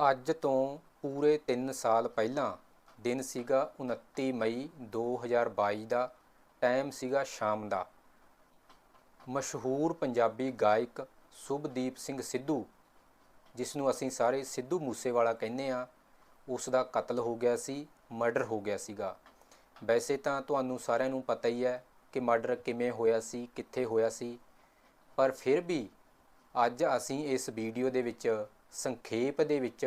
ਅੱਜ ਤੋਂ ਪੂਰੇ 3 ਸਾਲ ਪਹਿਲਾਂ ਦਿਨ ਸੀਗਾ 29 ਮਈ 2022 ਦਾ ਟਾਈਮ ਸੀਗਾ ਸ਼ਾਮ ਦਾ। ਮਸ਼ਹੂਰ ਪੰਜਾਬੀ ਗਾਇਕ ਸੁਭਦੀਪ ਸਿੰਘ ਸਿੱਧੂ ਜਿਸ ਨੂੰ ਅਸੀਂ ਸਾਰੇ ਸਿੱਧੂ ਮੂਸੇਵਾਲਾ ਕਹਿੰਦੇ ਆ ਉਸ ਦਾ ਕਤਲ ਹੋ ਗਿਆ ਸੀ ਮਰਡਰ ਹੋ ਗਿਆ ਸੀਗਾ। ਵੈਸੇ ਤਾਂ ਤੁਹਾਨੂੰ ਸਾਰਿਆਂ ਨੂੰ ਪਤਾ ਹੀ ਹੈ ਕਿ ਮਰਡਰ ਕਿਵੇਂ ਹੋਇਆ ਸੀ, ਕਿੱਥੇ ਹੋਇਆ ਸੀ, ਪਰ ਫਿਰ ਵੀ ਅੱਜ ਅਸੀਂ ਇਸ ਵੀਡੀਓ ਦੇ ਵਿੱਚ ਸੰਖੇਪ ਦੇ ਵਿੱਚ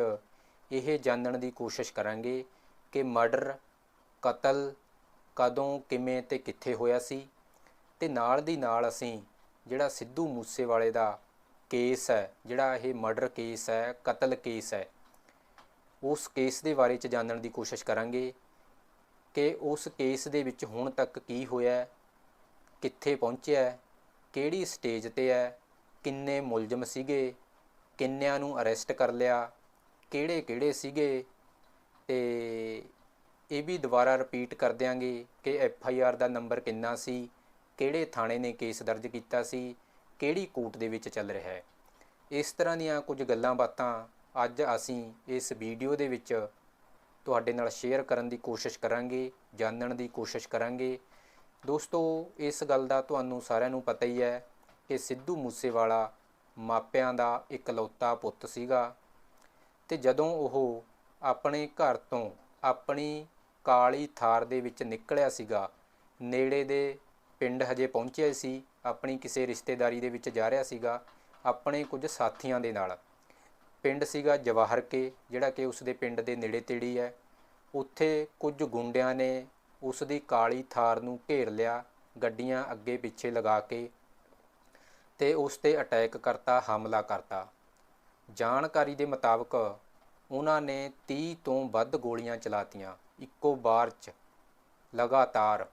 ਇਹ ਜਾਣਨ ਦੀ ਕੋਸ਼ਿਸ਼ ਕਰਾਂਗੇ ਕਿ ਮਰਡਰ ਕਤਲ ਕਦੋਂ, ਕਿਵੇਂ ਤੇ ਕਿੱਥੇ ਹੋਇਆ ਸੀ ਤੇ ਨਾਲ ਦੀ ਨਾਲ ਅਸੀਂ ਜਿਹੜਾ ਸਿੱਧੂ ਮੂਸੇਵਾਲੇ ਦਾ ਕੇਸ ਹੈ, ਜਿਹੜਾ ਇਹ ਮਰਡਰ ਕੇਸ ਹੈ, ਕਤਲ ਕੇਸ ਹੈ, ਉਸ ਕੇਸ ਦੇ ਬਾਰੇ ਚ ਜਾਣਨ ਦੀ ਕੋਸ਼ਿਸ਼ ਕਰਾਂਗੇ ਕਿ ਉਸ ਕੇਸ ਦੇ ਵਿੱਚ ਹੁਣ ਤੱਕ ਕੀ ਹੋਇਆ, ਕਿੱਥੇ ਪਹੁੰਚਿਆ, ਕਿਹੜੀ ਸਟੇਜ ਤੇ ਹੈ, ਕਿੰਨੇ ਮੁਲਜ਼ਮ ਸੀਗੇ ਕਿੰਨਿਆਂ ਨੂੰ ਅਰੈਸਟ ਕਰ ਲਿਆ, ਕਿਹੜੇ ਕਿਹੜੇ ਸੀਗੇ ਤੇ ਇਹ ਵੀ ਦੁਬਾਰਾ ਰਿਪੀਟ ਕਰ ਦਿਆਂਗੇ ਕਿ ਐਫ ਆਈ ਆਰ ਦਾ ਨੰਬਰ ਕਿੰਨਾ ਸੀ, ਕਿਹੜੇ ਥਾਣੇ ਨੇ ਕੇਸ ਦਰਜ ਕੀਤਾ ਸੀ, ਕਿਹੜੀ ਕੋਰਟ ਦੇ ਵਿੱਚ ਚੱਲ ਰਿਹਾ ਹੈ। ਇਸ ਤਰ੍ਹਾਂ ਦੀਆਂ ਕੁਝ ਗੱਲਾਂ ਬਾਤਾਂ ਅੱਜ ਅਸੀਂ ਇਸ ਵੀਡੀਓ ਦੇ ਵਿੱਚ ਤੁਹਾਡੇ ਨਾਲ ਸ਼ੇਅਰ ਕਰਨ ਦੀ ਕੋਸ਼ਿਸ਼ ਕਰਾਂਗੇ, ਜਾਣਨ ਦੀ ਕੋਸ਼ਿਸ਼ ਕਰਾਂਗੇ। ਦੋਸਤੋ, ਇਸ ਗੱਲ ਦਾ ਤੁਹਾਨੂੰ ਸਾਰਿਆਂ ਨੂੰ ਪਤਾ ਹੀ ਹੈ ਕਿ ਸਿੱਧੂ ਮੂਸੇਵਾਲਾ ਮਾਪਿਆਂ ਦਾ ਇਕਲੌਤਾ ਪੁੱਤ ਸੀਗਾ ਤੇ ਜਦੋਂ ਉਹ ਆਪਣੇ ਘਰ ਤੋਂ ਆਪਣੀ ਕਾਲੀ ਥਾਰ ਦੇ ਵਿੱਚ ਨਿਕਲਿਆ ਸੀਗਾ, ਨੇੜੇ ਦੇ ਪਿੰਡ ਹਜੇ ਪਹੁੰਚਿਆ ਸੀ, ਆਪਣੀ ਕਿਸੇ ਰਿਸ਼ਤੇਦਾਰੀ ਦੇ ਵਿੱਚ ਜਾ ਰਿਹਾ ਸੀਗਾ, ਆਪਣੇ ਕੁਝ ਸਾਥੀਆਂ ਦੇ ਨਾਲ। ਪਿੰਡ ਸੀਗਾ ਜਵਾਹਰ ਕੇ, ਜਿਹੜਾ ਕਿ ਉਸ ਦੇ ਪਿੰਡ ਦੇ ਨੇੜੇ ਤੇੜੀ ਹੈ। ਉੱਥੇ ਕੁਝ ਗੁੰਡਿਆਂ ਨੇ ਉਸ ਦੀ ਕਾਲੀ ਥਾਰ ਨੂੰ ਘੇਰ ਲਿਆ, ਗੱਡੀਆਂ ਅੱਗੇ ਪਿੱਛੇ ਲਗਾ ਕੇ ਤੇ ਉਸ ਤੇ ਅਟੈਕ ਕਰਤਾ, ਹਮਲਾ ਕਰਤਾ। ਜਾਣਕਾਰੀ ਦੇ ਮੁਤਾਬਕ ਉਹਨਾਂ ਨੇ 30 ਤੋਂ ਵੱਧ ਗੋਲੀਆਂ ਚਲਾਤੀਆਂ, ਇੱਕੋ ਵਾਰ 'ਚ, ਲਗਾਤਾਰ।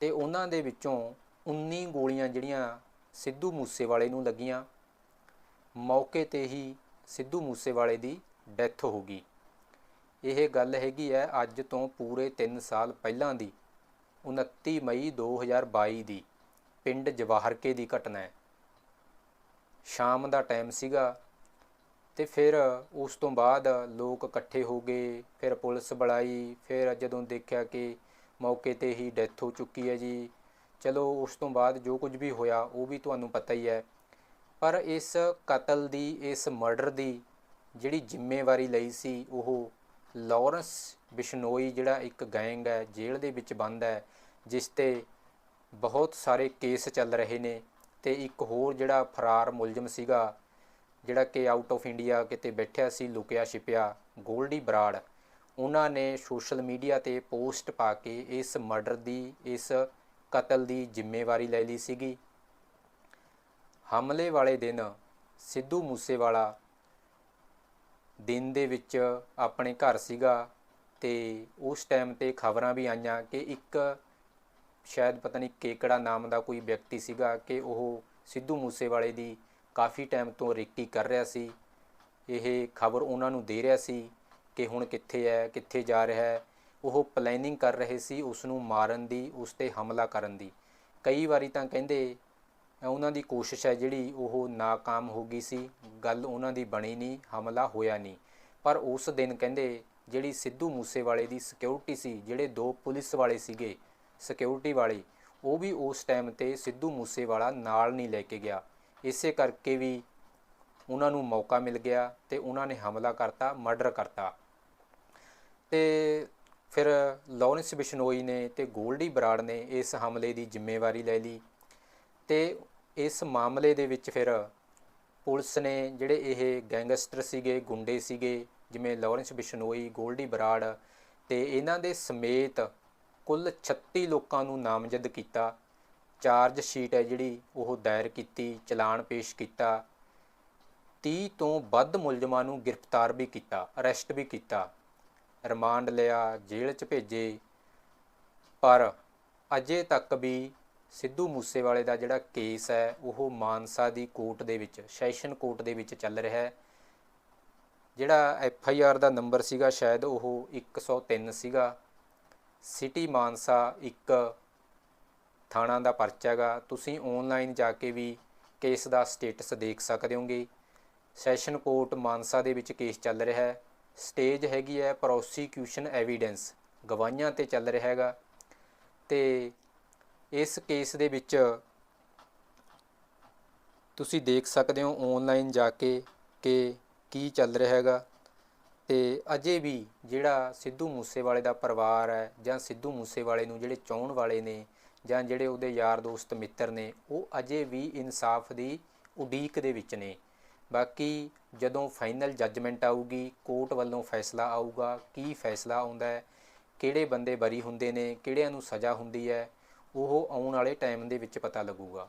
ਤੇ ਉਹਨਾਂ ਦੇ ਵਿੱਚੋਂ 19 ਗੋਲੀਆਂ ਜਿਹੜੀਆਂ ਸਿੱਧੂ ਮੂਸੇਵਾਲੇ ਨੂੰ ਲੱਗੀਆਂ, ਮੌਕੇ ਤੇ ਹੀ ਸਿੱਧੂ ਮੂਸੇਵਾਲੇ ਦੀ ਡੈਥ ਹੋ ਗਈ। ਇਹ ਗੱਲ ਹੈਗੀ ਹੈ ਅੱਜ ਤੋਂ ਪੂਰੇ 3 ਸਾਲ ਪਹਿਲਾਂ ਦੀ 29 ਮਈ 2022 ਦੀ, ਪਿੰਡ ਜਵਾਹਰਕੇ ਦੀ ਘਟਨਾ ਹੈ। ਸ਼ਾਮ ਦਾ ਟਾਈਮ ਸੀਗਾ ਤੇ ਫਿਰ ਉਸ ਤੋਂ ਬਾਅਦ ਲੋਕ ਇਕੱਠੇ ਹੋ ਗਏ, ਫਿਰ ਪੁਲਿਸ ਬੁਲਾਈ, ਫਿਰ ਜਦੋਂ ਦੇਖਿਆ ਕਿ ਮੌਕੇ ਤੇ ਹੀ ਡੈਥ ਹੋ ਚੁੱਕੀ ਹੈ ਜੀ। ਚਲੋ ਉਸ ਤੋਂ ਬਾਅਦ ਜੋ ਕੁਝ ਵੀ ਹੋਇਆ ਉਹ ਵੀ ਤੁਹਾਨੂੰ ਪਤਾ ਹੀ ਹੈ। ਪਰ ਇਸ ਕਤਲ ਦੀ, ਇਸ ਮਰਡਰ ਦੀ ਜਿਹੜੀ ਜ਼ਿੰਮੇਵਾਰੀ ਲਈ ਸੀ ਉਹ ਲਾਰੈਂਸ ਬਿਸ਼ਨੋਈ ਜਿਹੜਾ ਇੱਕ ਗੈਂਗ ਹੈ, ਜੇਲ੍ਹ ਦੇ ਵਿੱਚ ਬੰਦ ਹੈ, ਜਿਸ ਤੇ ਬਹੁਤ ਸਾਰੇ ਕੇਸ ਚੱਲ ਰਹੇ ਨੇ। ਤੇ ਇੱਕ ਹੋਰ ਜਿਹੜਾ ਫਰਾਰ ਮੁਲਜ਼ਮ ਸੀਗਾ, ਜਿਹੜਾ ਕਿ ਆਊਟ ਆਫ ਇੰਡੀਆ ਕਿਤੇ ਬੈਠਿਆ ਸੀ, ਲੁਕਿਆ ਛਿਪਿਆ, ਗੋਲਡੀ ਬਰਾੜ, ਉਹਨਾਂ ਨੇ ਸੋਸ਼ਲ ਮੀਡੀਆ ਤੇ ਪੋਸਟ ਪਾ ਕੇ ਇਸ ਮਰਡਰ ਦੀ, ਇਸ ਕਤਲ ਦੀ ਜ਼ਿੰਮੇਵਾਰੀ ਲੈ ਲਈ ਸੀਗੀ। ਹਮਲੇ ਵਾਲੇ ਦਿਨ ਸਿੱਧੂ ਮੂਸੇਵਾਲਾ ਦਿਨ ਦੇ ਵਿੱਚ ਆਪਣੇ ਘਰ ਸੀਗਾ ਤੇ ਉਸ ਟਾਈਮ ਤੇ ਖਬਰਾਂ ਵੀ ਆਈਆਂ ਕਿ ਇੱਕ ਸ਼ਾਇਦ ਪਤਾ ਨਹੀਂ ਕੇਕੜਾ ਨਾਮ ਦਾ ਕੋਈ ਵਿਅਕਤੀ ਸੀਗਾ ਕਿ ਉਹ ਸਿੱਧੂ ਮੂਸੇਵਾਲੇ ਦੀ ਕਾਫੀ ਟਾਈਮ ਤੋਂ ਰੇਕੀ ਕਰ ਰਿਹਾ ਸੀ। ਇਹ ਖਬਰ ਉਹਨਾਂ ਨੂੰ ਦੇ ਰਿਹਾ ਸੀ ਕਿ ਹੁਣ ਕਿੱਥੇ ਹੈ, ਕਿੱਥੇ ਜਾ ਰਿਹਾ ਹੈ। ਉਹ ਪਲੈਨਿੰਗ ਕਰ ਰਹੇ ਸੀ ਉਸ ਨੂੰ ਮਾਰਨ ਦੀ ਉਸ ਤੇ ਹਮਲਾ ਕਰਨ ਦੀ। ਕਈ ਵਾਰੀ ਤਾਂ ਕਹਿੰਦੇ ਉਹਨਾਂ ਦੀ ਕੋਸ਼ਿਸ਼ ਹੈ ਜਿਹੜੀ ਉਹ ناکਾਮ ਹੋ ਗਈ ਸੀ, ਗੱਲ ਉਹਨਾਂ ਦੀ ਬਣੀ ਨਹੀਂ, ਹਮਲਾ ਹੋਇਆ ਨਹੀਂ। ਪਰ ਉਸ ਦਿਨ ਕਹਿੰਦੇ ਜਿਹੜੀ ਸਿੱਧੂ ਮੂਸੇਵਾਲੇ ਦੀ ਸਿਕਿਉਰਿਟੀ ਸੀ, ਜਿਹੜੇ ਦੋ ਪੁਲਿਸ ਵਾਲੇ ਸੀਗੇ ਸਿਕਿਉਰਿਟੀ ਵਾਲੀ, ਉਹ ਵੀ ਉਸ ਟਾਈਮ ਤੇ ਸਿੱਧੂ ਮੂਸੇਵਾਲਾ ਨਾਲ ਨਹੀਂ ਲੈ ਕੇ ਗਿਆ। ਇਸੇ ਕਰਕੇ ਵੀ ਉਹਨਾਂ ਨੂੰ ਮੌਕਾ ਮਿਲ ਗਿਆ ਤੇ ਉਹਨਾਂ ਨੇ ਹਮਲਾ ਕਰਤਾ, ਮਰਡਰ ਕਰਤਾ। ਤੇ ਫਿਰ ਲਾਰੈਂਸ ਬਿਸ਼ਨੋਈ ਨੇ ਤੇ ਗੋਲਡੀ ਬਰਾੜ ਨੇ ਇਸ ਹਮਲੇ ਦੀ ਜ਼ਿੰਮੇਵਾਰੀ ਲੈ ਲਈ ਤੇ ਇਸ ਮਾਮਲੇ ਦੇ ਵਿੱਚ ਫਿਰ ਪੁਲਿਸ ਨੇ ਜਿਹੜੇ ਇਹ ਗੈਂਗਸਟਰ ਸੀਗੇ, ਗੁੰਡੇ ਸੀਗੇ, ਜਿਵੇਂ ਲਾਰੈਂਸ ਬਿਸ਼ਨੋਈ, ਗੋਲਡੀ ਬਰਾੜ ਤੇ ਇਹਨਾਂ ਦੇ ਸਮੇਤ ਕੁੱਲ 36 ਲੋਕਾਂ ਨੂੰ ਨਾਮਜ਼ਦ ਕੀਤਾ। ਚਾਰਜ ਸ਼ੀਟ ਹੈ ਜਿਹੜੀ ਉਹ ਦਾਇਰ ਕੀਤੀ, ਚਲਾਨ ਪੇਸ਼ ਕੀਤਾ। 30 ਤੋਂ ਵੱਧ ਮੁਲਜ਼ਮਾਂ ਨੂੰ ਗ੍ਰਿਫਤਾਰ ਵੀ ਕੀਤਾ, ਅਰੈਸਟ ਵੀ ਕੀਤਾ। ਰਿਮਾਂਡ ਲਿਆ, ਜੇਲ੍ਹ 'ਚ ਭੇਜੇ। ਪਰ ਅਜੇ ਤੱਕ ਵੀ ਸਿੱਧੂ ਮੂਸੇਵਾਲੇ ਦਾ ਜਿਹੜਾ ਕੇਸ ਹੈ, ਉਹ ਮਾਨਸਾ ਦੀ ਕੋਰਟ ਦੇ ਵਿੱਚ, ਸੈਸ਼ਨ ਕੋਰਟ ਦੇ ਵਿੱਚ ਚੱਲ ਰਿਹਾ ਹੈ। ਜਿਹੜਾ ਐਫ ਆਈ ਆਰ ਦਾ ਨੰਬਰ ਸੀਗਾ, ਸ਼ਾਇਦ ਉਹ 103 ਸੀਗਾ। ਸਿਟੀ ਮਾਨਸਾ ਇੱਕ ਥਾਣਾ ਦਾ ਪਰਚਾ ਹੈਗਾ। ਤੁਸੀਂ ਆਨਲਾਈਨ ਜਾ ਕੇ ਵੀ ਕੇਸ ਦਾ ਸਟੇਟਸ ਦੇਖ ਸਕਦੇ ਹੋਗੇ। ਸੈਸ਼ਨ ਕੋਰਟ ਮਾਨਸਾ ਦੇ ਵਿੱਚ ਕੇਸ ਚੱਲ ਰਿਹਾ ਹੈ। ਸਟੇਜ ਹੈਗੀ ਹੈ ਪ੍ਰੋਸੀਕਿਊਸ਼ਨ ਐਵੀਡੈਂਸ ਗਵਾਹੀਆਂ ਤੇ ਚੱਲ ਰਿਹਾ ਹੈਗਾ। ਤੇ ਇਸ ਕੇਸ ਦੇ ਵਿੱਚ ਤੁਸੀਂ ਦੇਖ ਸਕਦੇ ਹੋ ਆਨਲਾਈਨ ਜਾ ਕੇ ਕਿ ਕੀ ਚੱਲ ਰਿਹਾ ਹੈਗਾ। ਤੇ ਅਜੇ ਵੀ ਜਿਹੜਾ ਸਿੱਧੂ ਮੂਸੇਵਾਲੇ ਦਾ ਪਰਿਵਾਰ ਹੈ ਜਾਂ ਸਿੱਧੂ ਮੂਸੇਵਾਲੇ ਨੂੰ ਜਿਹੜੇ ਚਾਹਣ ਵਾਲੇ ਨੇ ਜਾਂ ਜਿਹੜੇ ਉਹਦੇ ਯਾਰ ਦੋਸਤ ਮਿੱਤਰ ਨੇ, ਉਹ ਅਜੇ ਵੀ ਇਨਸਾਫ ਦੀ ਉਡੀਕ ਦੇ ਵਿੱਚ ਨੇ। ਬਾਕੀ ਜਦੋਂ ਫਾਈਨਲ ਜੱਜਮੈਂਟ ਆਊਗੀ, ਕੋਰਟ ਵੱਲੋਂ ਫੈਸਲਾ ਆਊਗਾ, ਕੀ ਫੈਸਲਾ ਆਉਂਦਾ ਹੈ, ਕਿਹੜੇ ਬੰਦੇ ਬਰੀ ਹੁੰਦੇ ਨੇ, ਕਿਹੜਿਆਂ ਨੂੰ ਸਜ਼ਾ ਹੁੰਦੀ ਹੈ, ਉਹ ਆਉਣ ਵਾਲੇ ਟਾਈਮ ਦੇ ਵਿੱਚ ਪਤਾ ਲੱਗੂਗਾ।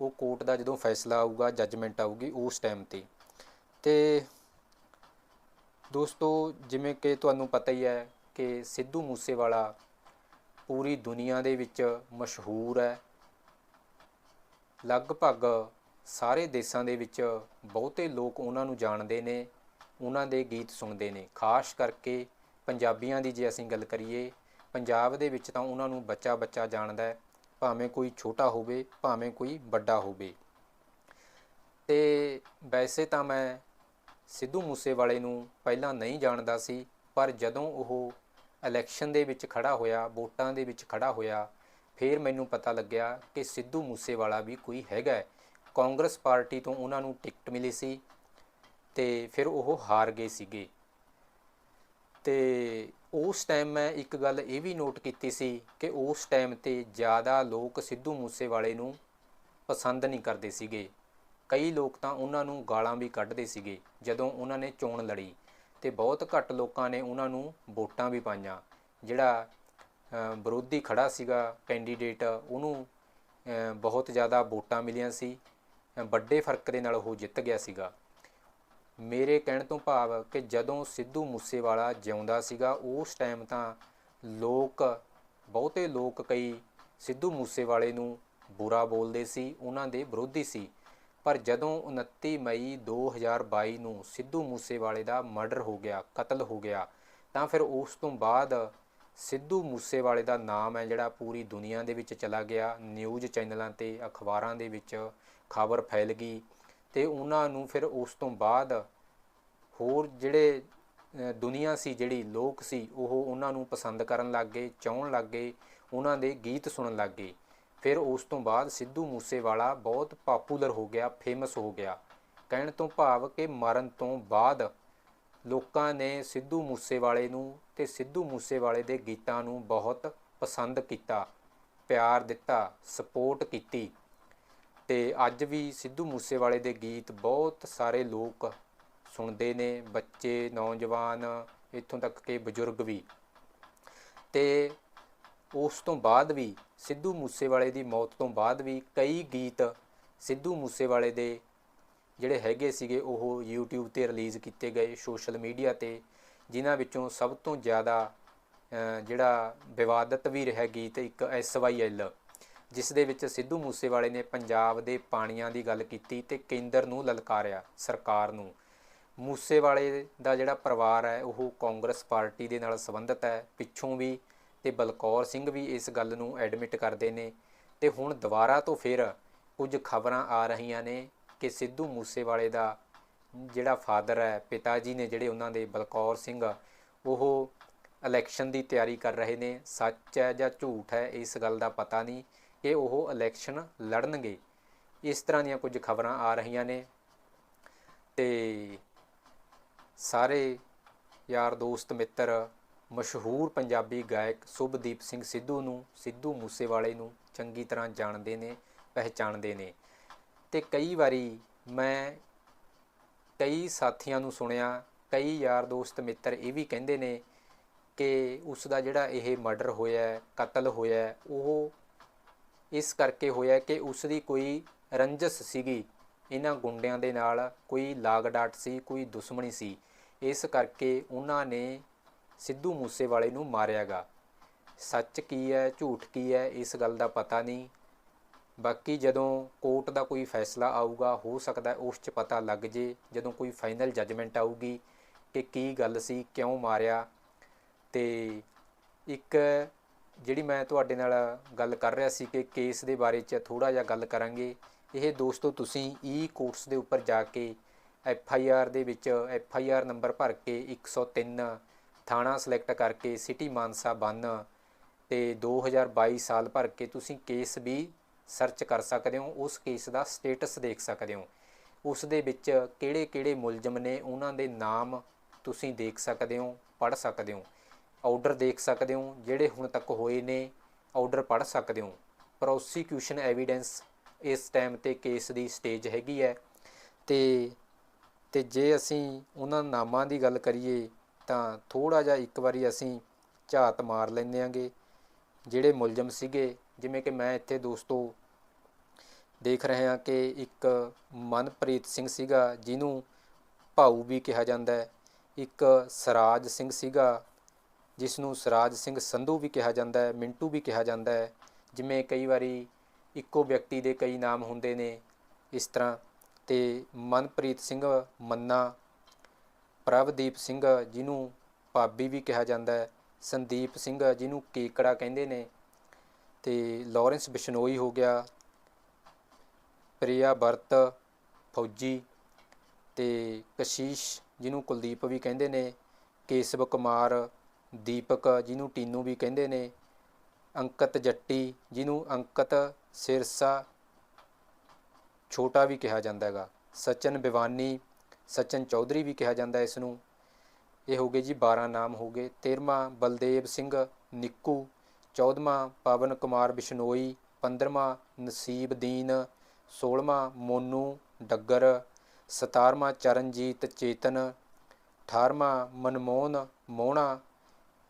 ਉਹ ਕੋਰਟ ਦਾ ਜਦੋਂ ਫੈਸਲਾ ਆਊਗਾ, ਜੱਜਮੈਂਟ ਆਊਗੀ ਉਸ ਟਾਈਮ ਤੇ। ਤੇ ਦੋਸਤੋ, ਜਿਵੇਂ ਕਿ ਤੁਹਾਨੂੰ ਪਤਾ ਹੀ ਹੈ ਕਿ ਸਿੱਧੂ ਮੂਸੇਵਾਲਾ ਪੂਰੀ ਦੁਨੀਆ ਦੇ ਵਿੱਚ ਮਸ਼ਹੂਰ ਹੈ। ਲਗਭਗ ਸਾਰੇ ਦੇਸ਼ਾਂ ਦੇ ਵਿੱਚ ਬਹੁਤੇ ਲੋਕ ਉਹਨਾਂ ਨੂੰ ਜਾਣਦੇ ਨੇ, ਉਹਨਾਂ ਦੇ ਗੀਤ ਸੁਣਦੇ ਨੇ। ਖਾਸ ਕਰਕੇ ਪੰਜਾਬੀਆਂ ਦੀ ਜੇ ਅਸੀਂ ਗੱਲ ਕਰੀਏ, ਪੰਜਾਬ ਦੇ ਵਿੱਚ ਤਾਂ ਉਹਨਾਂ ਨੂੰ ਬੱਚਾ ਬੱਚਾ ਜਾਣਦਾ ਹੈ, ਭਾਵੇਂ ਕੋਈ ਛੋਟਾ ਹੋਵੇ, ਭਾਵੇਂ ਕੋਈ ਵੱਡਾ ਹੋਵੇ। ਤੇ ਵੈਸੇ ਤਾਂ ਮੈਂ ਸਿੱਧੂ ਮੂਸੇਵਾਲੇ ਨੂੰ ਪਹਿਲਾਂ ਨਹੀਂ ਜਾਣਦਾ ਸੀ, ਪਰ ਜਦੋਂ ਉਹ ਇਲੈਕਸ਼ਨ ਦੇ ਵਿੱਚ ਖੜਾ ਹੋਇਆ, ਵੋਟਾਂ ਦੇ ਵਿੱਚ ਖੜਾ ਹੋਇਆ, ਫਿਰ ਮੈਨੂੰ ਪਤਾ ਲੱਗਿਆ ਕਿ ਸਿੱਧੂ ਮੂਸੇਵਾਲਾ ਵੀ ਕੋਈ ਹੈਗਾ ਹੈ। ਕਾਂਗਰਸ ਪਾਰਟੀ ਤੋਂ ਉਹਨਾਂ ਨੂੰ ਟਿਕਟ ਮਿਲੀ ਸੀ ਤੇ ਫਿਰ ਉਹ ਹਾਰ ਗਏ ਸੀਗੇ ਤੇ ਉਸ ਟਾਈਮ ਮੈਂ ਇੱਕ ਗੱਲ ਇਹ ਵੀ ਨੋਟ ਕੀਤੀ ਸੀ ਕਿ ਉਸ ਟਾਈਮ ਤੇ ਜ਼ਿਆਦਾ ਲੋਕ ਸਿੱਧੂ ਮੂਸੇਵਾਲੇ ਨੂੰ ਪਸੰਦ ਨਹੀਂ ਕਰਦੇ ਸੀਗੇ ਕਈ ਲੋਕ ਤਾਂ ਉਹਨਾਂ ਨੂੰ ਗਾਲਾਂ ਵੀ ਕੱਢਦੇ ਸੀਗੇ ਜਦੋਂ ਉਹਨਾਂ ਨੇ ਚੋਣ ਲੜੀ ਤੇ ਬਹੁਤ ਘੱਟ ਲੋਕਾਂ ਨੇ ਉਹਨਾਂ ਨੂੰ ਵੋਟਾਂ ਵੀ ਪਾਈਆਂ। ਜਿਹੜਾ ਵਿਰੋਧੀ ਖੜਾ ਸੀਗਾ ਕੈਂਡੀਡੇਟ, ਉਹਨੂੰ ਬਹੁਤ ਜ਼ਿਆਦਾ ਵੋਟਾਂ ਮਿਲੀਆਂ ਸੀ। ਵੱਡੇ ਫ਼ਰਕ ਦੇ ਨਾਲ ਉਹ ਜਿੱਤ ਗਿਆ ਸੀਗਾ। ਮੇਰੇ ਕਹਿਣ ਤੋਂ ਭਾਵ ਕਿ ਜਦੋਂ ਸਿੱਧੂ ਮੂਸੇਵਾਲਾ ਜਿਉਂਦਾ ਸੀਗਾ, ਉਸ ਟਾਈਮ ਤਾਂ ਲੋਕ, ਬਹੁਤੇ ਲੋਕ ਕਈ ਸਿੱਧੂ ਮੂਸੇਵਾਲੇ ਨੂੰ ਬੁਰਾ ਬੋਲਦੇ ਸੀ, ਉਹਨਾਂ ਦੇ ਵਿਰੋਧੀ ਸੀ। ਪਰ ਜਦੋਂ 29 ਮਈ 2022 ਨੂੰ ਸਿੱਧੂ ਮੂਸੇਵਾਲੇ ਦਾ ਮਰਡਰ ਹੋ ਗਿਆ, ਕਤਲ ਹੋ ਗਿਆ, ਤਾਂ ਫਿਰ ਉਸ ਤੋਂ ਬਾਅਦ ਸਿੱਧੂ ਮੂਸੇਵਾਲੇ ਦਾ ਨਾਮ ਹੈ ਜਿਹੜਾ ਪੂਰੀ ਦੁਨੀਆ ਦੇ ਵਿੱਚ ਚਲਾ ਗਿਆ। ਨਿਊਜ਼ ਚੈਨਲਾਂ ਤੇ ਅਖਬਾਰਾਂ ਦੇ ਵਿੱਚ ਖਬਰ ਫੈਲ ਗਈ ਤੇ ਉਹਨਾਂ ਨੂੰ ਫਿਰ ਉਸ ਤੋਂ ਬਾਅਦ ਹੋਰ ਜਿਹੜੇ ਦੁਨੀਆ ਸੀ, ਜਿਹੜੀ ਲੋਕ ਸੀ, ਉਹ ਉਹਨਾਂ ਨੂੰ ਪਸੰਦ ਕਰਨ ਲੱਗ ਗਏ, ਚਾਹਣ ਲੱਗ ਗਏ, ਉਹਨਾਂ ਦੇ ਗੀਤ ਸੁਣਨ ਲੱਗ ਗਏ। ਫਿਰ ਉਸ ਤੋਂ ਬਾਅਦ ਸਿੱਧੂ ਮੂਸੇਵਾਲਾ ਬਹੁਤ ਪਪੂਲਰ ਹੋ ਗਿਆ ਫੇਮਸ ਹੋ ਗਿਆ। ਕਹਿਣ ਤੋਂ ਭਾਵ ਕਿ ਮਰਨ ਤੋਂ ਬਾਅਦ ਲੋਕਾਂ ਨੇ ਸਿੱਧੂ ਮੂਸੇਵਾਲੇ ਨੂੰ ਤੇ ਸਿੱਧੂ ਮੂਸੇਵਾਲੇ ਦੇ ਗੀਤਾਂ ਨੂੰ ਬਹੁਤ ਪਸੰਦ ਕੀਤਾ, ਪਿਆਰ ਦਿੱਤਾ ਸਪੋਰਟ ਕੀਤੀ। ਤੇ ਅੱਜ ਵੀ ਸਿੱਧੂ ਮੂਸੇਵਾਲੇ ਦੇ ਗੀਤ ਬਹੁਤ ਸਾਰੇ ਲੋਕ ਸੁਣਦੇ ਨੇ, ਬੱਚੇ, ਨੌਜਵਾਨ, ਇੱਥੋਂ ਤੱਕ ਕਿ ਬਜ਼ੁਰਗ ਵੀ। ਤੇ ਉਸ ਤੋਂ ਬਾਅਦ ਵੀ ਸਿੱਧੂ ਮੂਸੇਵਾਲੇ ਦੀ ਮੌਤ ਤੋਂ ਬਾਅਦ ਵੀ ਕਈ ਗੀਤ ਸਿੱਧੂ ਮੂਸੇਵਾਲੇ ਦੇ ਜਿਹੜੇ ਹੈਗੇ ਸੀਗੇ, ਉਹ YouTube ਤੇ ਰਿਲੀਜ਼ ਕੀਤੇ ਗਏ ਸੋਸ਼ਲ ਮੀਡੀਆ ਤੇ, ਜਿਨ੍ਹਾਂ ਵਿੱਚੋਂ ਸਭ ਤੋਂ ਜ਼ਿਆਦਾ ਜਿਹੜਾ ਵਿਵਾਦਤ ਵੀ ਰਿਹਾ ਗੀਤ ਇੱਕ SYL ਜਿਸ ਦੇ ਵਿੱਚ ਸਿੱਧੂ ਮੂਸੇਵਾਲੇ ਨੇ ਪੰਜਾਬ ਦੇ ਪਾਣੀਆਂ ਦੀ ਗੱਲ ਕੀਤੀ ਤੇ ਕੇਂਦਰ ਨੂੰ ਲਲਕਾਰਿਆ, ਸਰਕਾਰ ਨੂੰ। ਮੂਸੇਵਾਲੇ ਦਾ ਜਿਹੜਾ ਪਰਿਵਾਰ ਹੈ, ਉਹ ਕਾਂਗਰਸ ਪਾਰਟੀ ਦੇ ਨਾਲ ਸੰਬੰਧਿਤ ਹੈ। ਪਿੱਛੋਂ ਵੀ ਤੇ ਬਲਕੌਰ ਸਿੰਘ ਵੀ ਇਸ ਗੱਲ ਨੂੰ ਐਡਮਿਟ ਕਰਦੇ ਨੇ ਤੇ ਹੁਣ ਦੁਬਾਰਾ ਤੋਂ ਫਿਰ ਕੁਝ ਖਬਰਾਂ ਆ ਰਹੀਆਂ ਨੇ ਕਿ ਸਿੱਧੂ ਮੂਸੇਵਾਲੇ ਦਾ ਜਿਹੜਾ ਫਾਦਰ ਹੈ ਪਿਤਾ ਜੀ ਨੇ ਜਿਹੜੇ ਉਹਨਾਂ ਦੇ ਬਲਕੌਰ ਸਿੰਘ, ਉਹ ਇਲੈਕਸ਼ਨ ਦੀ ਤਿਆਰੀ ਕਰ ਰਹੇ ਨੇ। ਸੱਚ ਹੈ ਜਾਂ ਝੂਠ ਹੈ, ਇਸ ਗੱਲ ਦਾ ਪਤਾ ਨਹੀਂ ਕਿ ਉਹ ਇਲੈਕਸ਼ਨ ਲੜਨਗੇ। ਇਸ ਤਰ੍ਹਾਂ ਦੀਆਂ ਕੁਝ ਖਬਰਾਂ ਆ ਰਹੀਆਂ ਨੇ ਤੇ ਸਾਰੇ ਯਾਰ ਦੋਸਤ, ਮਿੱਤਰ ਮਸ਼ਹੂਰ ਪੰਜਾਬੀ ਗਾਇਕ ਸੁਭਦੀਪ ਸਿੰਘ ਸਿੱਧੂ ਨੂੰ, ਸਿੱਧੂ ਮੂਸੇਵਾਲੇ ਨੂੰ ਚੰਗੀ ਤਰ੍ਹਾਂ ਜਾਣਦੇ ਨੇ, ਪਹਿਚਾਣਦੇ ਨੇ। ਤੇ ਕਈ ਵਾਰੀ ਮੈਂ ਕਈ ਸਾਥੀਆਂ ਨੂੰ ਸੁਣਿਆ, ਕਈ ਯਾਰ ਦੋਸਤ ਮਿੱਤਰ ਇਹ ਵੀ ਕਹਿੰਦੇ ਨੇ ਕਿ ਉਸ ਦਾ ਜਿਹੜਾ ਇਹ ਮਰਡਰ ਹੋਇਆ, ਕਤਲ ਹੋਇਆ, ਉਹ ਇਸ ਕਰਕੇ ਹੋਇਆ ਕਿ ਉਸ ਦੀ ਕੋਈ ਰੰਜਸ ਸੀਗੀ। ਇਹਨਾਂ ਗੁੰਡਿਆਂ ਦੇ ਨਾਲ ਕੋਈ ਲਾਗ ਡਾਟ ਸੀ, ਕੋਈ ਦੁਸ਼ਮਣੀ ਸੀ। ਇਸ ਕਰਕੇ ਉਹਨਾਂ ਨੇ ਸਿੱਧੂ ਮੂਸੇਵਾਲੇ ਨੂੰ ਮਾਰਿਆਗਾ। ਸੱਚ ਕੀ ਹੈ, ਝੂਠ ਕੀ ਹੈ, ਇਸ ਗੱਲ ਦਾ ਪਤਾ ਨਹੀਂ। ਬਾਕੀ ਜਦੋਂ ਕੋਰਟ ਦਾ ਕੋਈ ਫੈਸਲਾ ਆਊਗਾ, ਹੋ ਸਕਦਾ ਉਸ 'ਚ ਪਤਾ ਲੱਗ ਜੇ, ਜਦੋਂ ਕੋਈ ਫਾਈਨਲ ਜੱਜਮੈਂਟ ਆਊਗੀ ਕਿ ਕੀ ਗੱਲ ਸੀ, ਕਿਉਂ ਮਾਰਿਆ। ਤੇ ਇੱਕ ਜਿਹੜੀ ਮੈਂ ਤੁਹਾਡੇ ਨਾਲ ਗੱਲ ਕਰ ਰਿਹਾ ਸੀ ਕਿ ਕੇਸ ਦੇ ਬਾਰੇ 'ਚ ਥੋੜਾ ਜਿਹਾ ਗੱਲ ਕਰਾਂਗੇ, ਇਹ ਦੋਸਤੋ ਤੁਸੀਂ ਈ ਕੋਰਟਸ ਦੇ ਉੱਪਰ ਜਾ ਕੇ ਐਫ ਆਈ ਆਰ ਦੇ ਵਿੱਚ ਐਫ ਆਈ ਆਰ ਨੰਬਰ ਭਰ ਕੇ 103 ਥਾਣਾ ਸਿਲੈਕਟ ਕਰਕੇ ਸਿਟੀ ਮਾਨਸਾ ਬੰਨ ਤੇ 2022 ਸਾਲ ਭਰ ਕੇ ਤੁਸੀਂ ਕੇਸ ਵੀ ਸਰਚ ਕਰ ਸਕਦੇ ਹੋ, ਉਸ ਕੇਸ ਦਾ ਸਟੇਟਸ ਦੇਖ ਸਕਦੇ ਹੋ। ਉਸ ਦੇ ਵਿੱਚ ਕਿਹੜੇ ਕਿਹੜੇ ਮੁਲਜ਼ਮ ਨੇ, ਉਹਨਾਂ ਦੇ ਨਾਮ ਤੁਸੀਂ ਦੇਖ ਸਕਦੇ ਹੋ, ਪੜ੍ਹ ਸਕਦੇ ਹੋ। ਆਰਡਰ ਦੇਖ ਸਕਦੇ ਹੋ, ਜਿਹੜੇ ਹੁਣ ਤੱਕ ਹੋਏ ਨੇ, ਆਰਡਰ ਪੜ੍ਹ ਸਕਦੇ ਹੋ। ਪ੍ਰੋਸੀਕਿਊਸ਼ਨ ਐਵੀਡੈਂਸ ਇਸ ਟਾਈਮ ਤੇ ਕੇਸ ਦੀ ਸਟੇਜ ਹੈਗੀ ਹੈ। ਤੇ ਤੇ ਜੇ ਅਸੀਂ ਉਹਨਾਂ ਨਾਮਾਂ ਦੀ ਗੱਲ ਕਰੀਏ ਤਾਂ ਥੋੜਾ ਜਿਹਾ ਇੱਕ ਵਾਰੀ ਅਸੀਂ ਝਾਤ ਮਾਰ ਲੈਂਦੇ ਆਂਗੇ। ਜਿਹੜੇ ਮੁਲਜ਼ਮ ਸੀਗੇ, ਜਿਵੇਂ ਕਿ ਮੈਂ ਇੱਥੇ ਦੋਸਤੋ ਦੇਖ ਰਹੇ ਹਾਂ ਕਿ ਇੱਕ ਮਨਪ੍ਰੀਤ ਸਿੰਘ ਸੀਗਾ, ਜਿਹਨੂੰ ਭਾਊ ਵੀ ਕਿਹਾ ਜਾਂਦਾ ਹੈ। ਇੱਕ ਸਰਾਜ ਸਿੰਘ ਸੀਗਾ ਜਿਸ ਨੂੰ ਸਰਾਜ ਸਿੰਘ ਸੰਧੂ ਵੀ ਕਿਹਾ ਜਾਂਦਾ ਹੈ, ਮਿੰਟੂ ਵੀ ਕਿਹਾ ਜਾਂਦਾ ਹੈ। ਜਿਵੇਂ ਕਈ ਵਾਰੀ ਇੱਕੋ ਵਿਅਕਤੀ ਦੇ ਕਈ ਨਾਮ ਹੁੰਦੇ ਨੇ ਇਸ ਤਰ੍ਹਾਂ। ਤੇ ਮਨਪ੍ਰੀਤ ਸਿੰਘ ਮੰਨਾ ਪ੍ਰਭਦੀਪ ਸਿੰਘ, ਜਿਹਨੂੰ ਭਾਬੀ ਵੀ ਕਿਹਾ ਜਾਂਦਾ ਹੈ, ਸੰਦੀਪ ਸਿੰਘ, ਜਿਹਨੂੰ ਕੇਕੜਾ ਕਹਿੰਦੇ ਨੇ, ਤੇ ਲਾਰੈਂਸ ਬਿਸ਼ਨੋਈ ਹੋ ਗਿਆ, ਪ੍ਰਿਆ ਵਰਤ, ਫੌਜੀ, ਤੇ ਕਸ਼ੀਸ਼, ਜਿਹਨੂੰ ਕੁਲਦੀਪ ਵੀ ਕਹਿੰਦੇ ਨੇ, ਕੇਸਵ ਕੁਮਾਰ, ਦੀਪਕ, ਜਿਹਨੂੰ ਟੀਨੂ ਵੀ ਕਹਿੰਦੇ ਨੇ, ਅੰਕਤ ਜੱਟੀ, ਜਿਹਨੂੰ ਅੰਕਤ ਸਿਰਸਾ ਛੋਟਾ ਵੀ ਕਿਹਾ ਜਾਂਦਾ ਹੈਗਾ, ਸਚਨ ਬਿਵਾਨੀ ਸਚਨ ਚੌਧਰੀ ਵੀ ਕਿਹਾ ਜਾਂਦਾ ਇਸ ਨੂੰ ਇਹ ਹੋ ਗਏ ਜੀ 12 ਨਾਮ ਹੋ ਗਏ। 13ਵਾਂ ਬਲਦੇਵ ਸਿੰਘ ਨਿੱਕੂ 14ਵਾਂ ਪਵਨ ਕੁਮਾਰ ਬਿਸ਼ਨੋਈ 15ਵਾਂ ਨਸੀਬਦੀਨ 16ਵਾਂ ਮੋਨੂ ਡੱਗਰ 17ਵਾਂ ਚਰਨਜੀਤ ਚੇਤਨ 18ਵਾਂ ਮਨਮੋਹਨ ਮੋਹਣਾ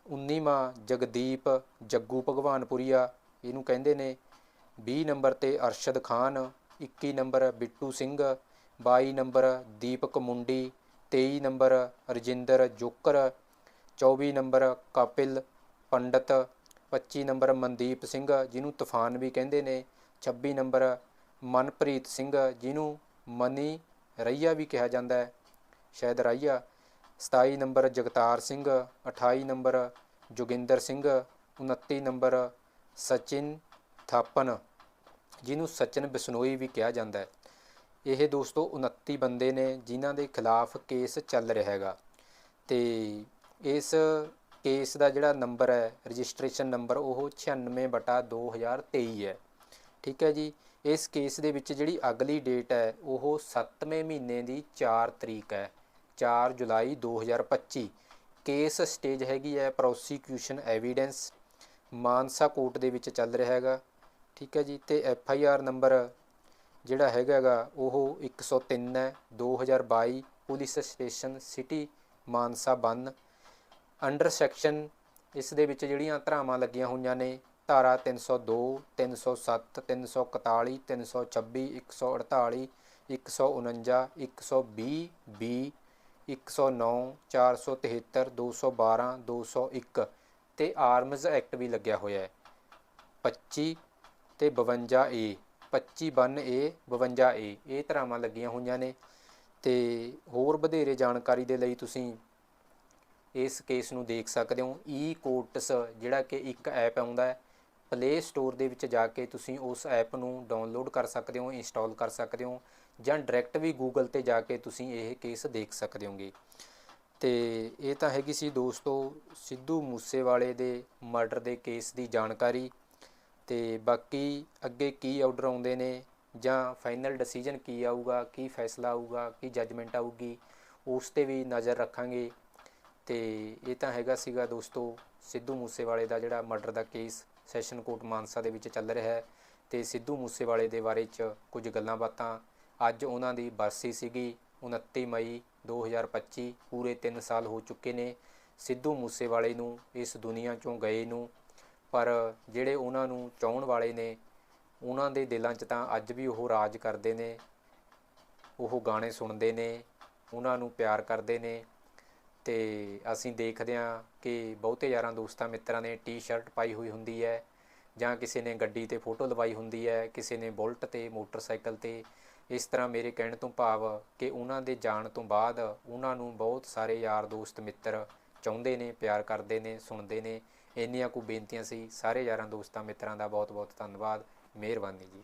19ਵਾਂ ਜਗਦੀਪ ਜੱਗੂ ਭਗਵਾਨਪੁਰੀਆ। ਇਹਨੂੰ ਕਹਿੰਦੇ ਨੇ 20 ਨੰਬਰ ਤੇ Arshad Khan 21 number Bittu Singh 22 number Deepak Mundi 23 number Rajinder Joker 24 number Kapil Pandit 25 number Mandeep Singh, ਜਿਹਨੂੰ ਤੂਫਾਨ ਵੀ ਕਹਿੰਦੇ ਨੇ 26 ਨੰਬਰ ਮਨਪ੍ਰੀਤ ਸਿੰਘ, ਜਿਹਨੂੰ ਮਨੀ ਰਈਆ ਵੀ ਕਿਹਾ ਜਾਂਦਾ ਹੈ, ਸ਼ਾਇਦ ਰਾਈਆ 27 number Jagtar Singh 28 number Joginder Singh 29 number Sachin Thapan, ਜਿਹਨੂੰ ਸਚਿਨ ਬਿਸ਼ਨੋਈ ਵੀ ਕਿਹਾ ਜਾਂਦਾ ਹੈ। ਇਹ ਦੋਸਤੋ 29 ਬੰਦੇ ਨੇ ਜਿਨ੍ਹਾਂ ਦੇ ਖਿਲਾਫ ਕੇਸ ਚੱਲ ਰਿਹਾ ਹੈਗਾ। ਤੇ ਇਸ ਕੇਸ ਦਾ ਜਿਹੜਾ ਨੰਬਰ ਹੈ, ਰਜਿਸਟ੍ਰੇਸ਼ਨ ਨੰਬਰ, ਉਹ 96 ਬਟਾ 2023 ਹੈ। ਠੀਕ ਹੈ ਜੀ? ਇਸ ਕੇਸ ਦੇ ਵਿੱਚ ਜਿਹੜੀ ਅਗਲੀ ਡੇਟ ਹੈ, ਉਹ 7ਵੇਂ ਮਹੀਨੇ ਦੀ 4 ਤਰੀਕ ਹੈ 4 ਜੁਲਾਈ 2025 ਕੇਸ ਸਟੇਜ ਹੈਗੀ ਹੈ ਪ੍ਰੋਸੀਕਿਊਸ਼ਨ ਐਵੀਡੈਂਸ। ਮਾਨਸਾ ਕੋਰਟ ਦੇ ਵਿੱਚ ਚੱਲ ਰਿਹਾ ਹੈਗਾ। ਠੀਕ ਹੈ ਜੀ? ਤੇ ਐਫ ਆਈ ਆਰ ਨੰਬਰ ਜਿਹੜਾ ਹੈਗਾ ਗਾ, ਉਹ 103 ਹੈ 2022 ਪੁਲਿਸ ਸਟੇਸ਼ਨ ਸਿਟੀ ਮਾਨਸਾ ਬੰਨ। ਅੰਡਰ ਸੈਕਸ਼ਨ ਇਸ ਦੇ ਵਿੱਚ ਜਿਹੜੀਆਂ ਧਾਰਾਵਾਂ ਲੱਗੀਆਂ ਹੋਈਆਂ ਨੇ, ਧਾਰਾ 302 307 341 326 148 149 120 ਬੀ 109 473 212 201 ਤੇ ਆਰਮਜ਼ ਐਕਟ ਵੀ ਲੱਗਿਆ ਹੋਇਆ ਹੈ। 25 ਤੇ 52 ਏ 25 ਬੰਨ ਏ 52 ਏ। ਇਹ ਧਰਾਵਾਂ ਲੱਗੀਆਂ ਹੋਈਆਂ ਨੇ। ਤੇ ਹੋਰ ਵਧੇਰੇ ਜਾਣਕਾਰੀ ਦੇ ਲਈ ਤੁਸੀਂ ਇਸ ਕੇਸ ਨੂੰ ਦੇਖ ਸਕਦੇ ਹੋ। ਈ ਕੋਟਸ ਜਿਹੜਾ ਕਿ ਇੱਕ ਐਪ ਆਉਂਦਾ ਹੈ। ਪਲੇ ਸਟੋਰ ਦੇ ਵਿੱਚ ਜਾ ਕੇ ਤੁਸੀਂ ਉਸ ਐਪ ਨੂੰ ਡਾਊਨਲੋਡ ਕਰ ਸਕਦੇ ਹੋ ਇੰਸਟਾਲ ਕਰ ਸਕਦੇ ਹੋ। ਜਾਂ ਡਾਇਰੈਕਟ ਵੀ ਗੂਗਲ ਤੇ ਜਾ ਕੇ ਤੁਸੀਂ ਇਹ ਕੇਸ ਦੇਖ ਸਕਦੇ ਹੋਗੇ। ਤੇ ਇਹ ਤਾਂ ਹੈਗੀ ਸੀ ਦੋਸਤੋ ਸਿੱਧੂ ਮੂਸੇਵਾਲੇ ਦੇ ਮਰਡਰ ਦੇ ਕੇਸ ਦੀ ਜਾਣਕਾਰੀ। ਤੇ ਬਾਕੀ ਅੱਗੇ ਕੀ ਆਰਡਰ ਆਉਂਦੇ ਨੇ ਜਾਂ ਫਾਈਨਲ ਡਿਸੀਜਨ ਕੀ ਆਊਗਾ, ਕੀ ਫੈਸਲਾ ਆਊਗਾ, ਕੀ ਜੱਜਮੈਂਟ ਆਊਗੀ, ਉਸ ਤੇ ਵੀ ਨਜ਼ਰ ਰੱਖਾਂਗੇ। ਤੇ ਇਹ ਤਾਂ ਹੈਗਾ ਸੀਗਾ ਦੋਸਤੋ, ਸਿੱਧੂ ਮੂਸੇਵਾਲੇ ਦਾ ਜਿਹੜਾ ਮਰਡਰ ਦਾ ਕੇਸ ਸੈਸ਼ਨ ਕੋਰਟ ਮਾਨਸਾ ਦੇ ਵਿੱਚ ਚੱਲ ਰਿਹਾ ਹੈ। ਤੇ ਸਿੱਧੂ ਮੂਸੇਵਾਲੇ ਦੇ ਬਾਰੇ ਚ ਕੁਝ ਗੱਲਾਂ ਬਾਤਾਂ। ਅੱਜ ਉਹਨਾਂ ਦੀ ਬਰਸੀ ਸੀਗੀ 29 ਮਈ 2025 ਪੂਰੇ 3 ਸਾਲ ਹੋ ਚੁੱਕੇ ਨੇ। ਸਿੱਧੂ ਮੂਸੇਵਾਲੇ ਨੂੰ ਇਸ ਦੁਨੀਆ ਚੋਂ ਗਏ ਨੂੰ ਪਰ ਜਿਹੜੇ ਉਹਨਾਂ ਨੂੰ ਚਾਹੁਣ ਵਾਲੇ ਨੇ, ਉਹਨਾਂ ਦੇ ਦਿਲਾਂ 'ਚ ਤਾਂ ਅੱਜ ਵੀ ਉਹ ਰਾਜ ਕਰਦੇ ਨੇ, ਉਹ ਗਾਣੇ ਸੁਣਦੇ ਨੇ, ਉਹਨਾਂ ਨੂੰ ਪਿਆਰ ਕਰਦੇ ਨੇ ਤੇ ਅਸੀਂ ਦੇਖਦੇ ਹਾਂ ਕਿ ਬਹੁਤੇ ਯਾਰਾਂ ਦੋਸਤਾਂ ਮਿੱਤਰਾਂ ਨੇ ਟੀ-ਸ਼ਰਟ ਪਾਈ ਹੋਈ ਹੁੰਦੀ ਹੈ ਜਾਂ ਕਿਸੇ ਨੇ ਗੱਡੀ ਤੇ ਫੋਟੋ ਲਵਾਈ ਹੁੰਦੀ ਹੈ, ਕਿਸੇ ਨੇ ਬੁਲਟ ਤੇ, ਮੋਟਰਸਾਈਕਲ ਤੇ। ਇਸ ਤਰ੍ਹਾਂ ਮੇਰੇ ਕਹਿਣ ਤੋਂ ਭਾਵ ਕਿ ਉਹਨਾਂ ਦੇ ਜਾਣ ਤੋਂ ਬਾਅਦ ਉਹਨਾਂ ਨੂੰ ਬਹੁਤ ਸਾਰੇ ਯਾਰ ਦੋਸਤ ਮਿੱਤਰ ਚਾਹੁੰਦੇ ਨੇ, ਪਿਆਰ ਕਰਦੇ ਨੇ, ਸੁਣਦੇ ਨੇ। ਇੰਨੀਆਂ ਕੁ ਬੇਨਤੀਆਂ ਸੀ। ਸਾਰੇ ਯਾਰਾਂ ਦੋਸਤਾਂ ਮਿੱਤਰਾਂ ਦਾ ਬਹੁਤ ਬਹੁਤ ਧੰਨਵਾਦ। ਮਿਹਰਬਾਨੀ ਜੀ।